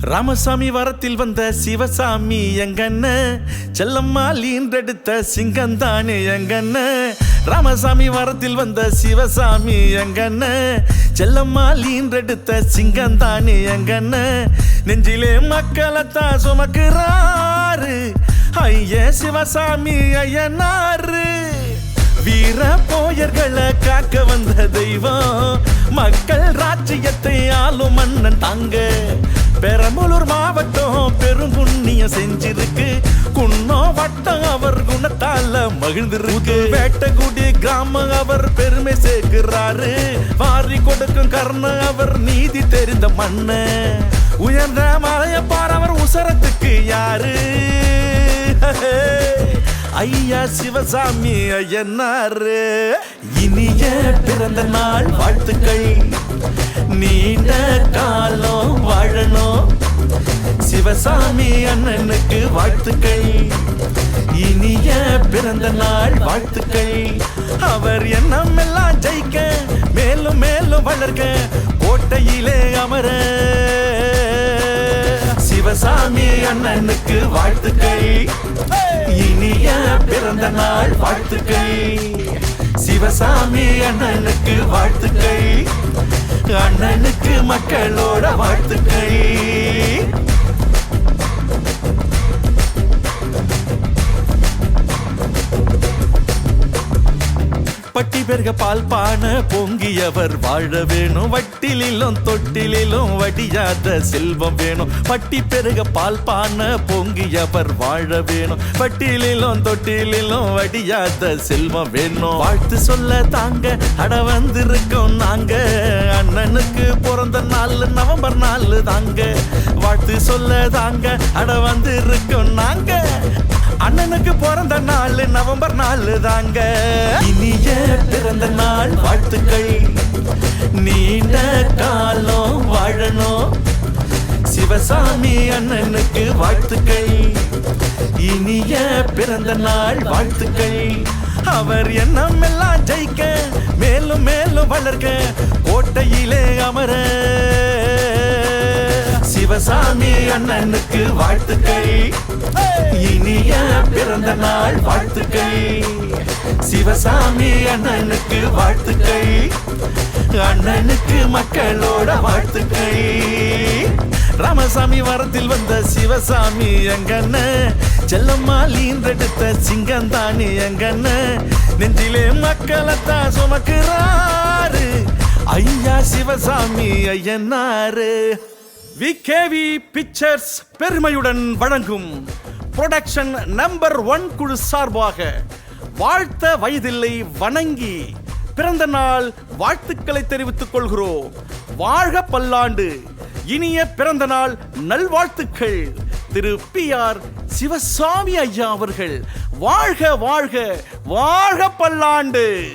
ராமசாமி வரத்தில் வந்த சிவசாமி எங்கண்ண? செல்லம்மா லீன்றெடுத்த சிங்கந்தானே எங்கண்ண? ராமசாமி வரத்தில் வந்த சிவசாமி எங்கண்ண? செல்லம்மா லீன்றெடுத்த சிங்கந்தானே எங்கண்ண? நெஞ்சிலே மக்களைத்தான் சுமக்குறாரு. ஐய சிவசாமி ஐயனாரு. வீர போயர்களை காக்க வந்த தெய்வம். மக்கள் ராஜ்யத்தை ஆளும் மன்னன் தாங்க. மாவட்டம் செஞ்சிருக்கு. குன்னோ வட்டம் அவர் குணத்தால மகிழ்ந்திருக்கு. வேட்டகுடி கிராமம் அவர் பெருமை சேர்க்கிறாரு. வாரி கொடுக்கும் கர்ண அவர் நீதி தெரிந்த மண்ண உயர்ந்த மலையப்பார் அவர் உசரத்துக்கு யாரு? ஐயா சிவசாமி ஐயனாரு. இனிய பிறந்த நாள் வாழ்த்துக்கள். அண்ணனுக்கு வாழ்த்துக்கள். இனிய பிறந்த நாள் வாழ்த்துக்கள். அவர் எண்ணம் எல்லாம் ஜெயிக்க மேலும் மேலும் வளர்க்க கோட்டையிலே அமர. சிவசாமி அண்ணனுக்கு வாழ்த்துக்கள். இனிய பிறந்த நாள் வாழ்த்துக்கள். சிவசாமி அண்ணனுக்கு வாழ்த்துக்கள். அண்ணனுக்கு மக்களோட வாழ்த்துக்கள். பட்டி பெருக பால் பான பொங்கியவர் வாழ வேணும். வட்டிலும் தொட்டிலிலும் வடியாத செல்வம் வேணும். பட்டி பெருக பால் பான பொங்கியவர் வாழ வேணும். வட்டிலிலும் தொட்டிலிலும் வடியாத செல்வம் வேணும். வாழ்த்து சொல்ல தாங்க அட வந்திருக்கோம் நாங்க. அண்ணனுக்கு பிறந்த நாள் நவம்பர் நாள் தாங்க. வாழ்த்து சொல்ல தாங்க அட வந்திருக்கோம் நாங்க. அண்ணனுக்கு பிறந்த நாள் நவம்பர் நாலு தாங்க. இனிய பிறந்த நாள் வாழ்த்துக்கள். நீண்ட காலம் வாழணும். சிவசாமி அண்ணனுக்கு வாழ்த்துக்கள். இனிய பிறந்த நாள் வாழ்த்துக்கள். அவர் எண்ணம் எல்லாம் ஜெயிக்க மேலும் மேலும் வளர்க்க கோட்டையிலே அமர. சிவசாமி அண்ணனுக்கு வாழ்த்துக்கள். இனிய பிறந்த நாள் வாழ்த்துக்கள். சிவசாமி அண்ணனுக்கு வாழ்த்துக்கள். அண்ணனுக்கு மக்களோட வாழ்த்துக்கள். ராமசாமி வரத்தில் வந்த சிவசாமி எங்கண்ண? செல்லம்மா சிங்கம் சிங்கந்தானி எங்கண்ண? நெஞ்சிலே மக்களைத்தான் சுமக்குறாரு. ஐயா சிவசாமி ஐயனாரு. விகேவி பிக்சர்ஸ் பெருமையுடன் வழங்கும் புரொடக்ஷன் நம்பர் ஒன் குழு சார்பாக வாழ்த்த வயதில்லை வணங்கி பிறந்த நாள் வாழ்த்துக்களை தெரிவித்துக் கொள்கிறோம். வாழ்க பல்லாண்டு. இனிய பிறந்த நாள் நல்வாழ்த்துக்கள். திரு பி ஆர் சிவசாமி ஐயா அவர்கள். வாழ்க வாழ்க வாழ்க பல்லாண்டு.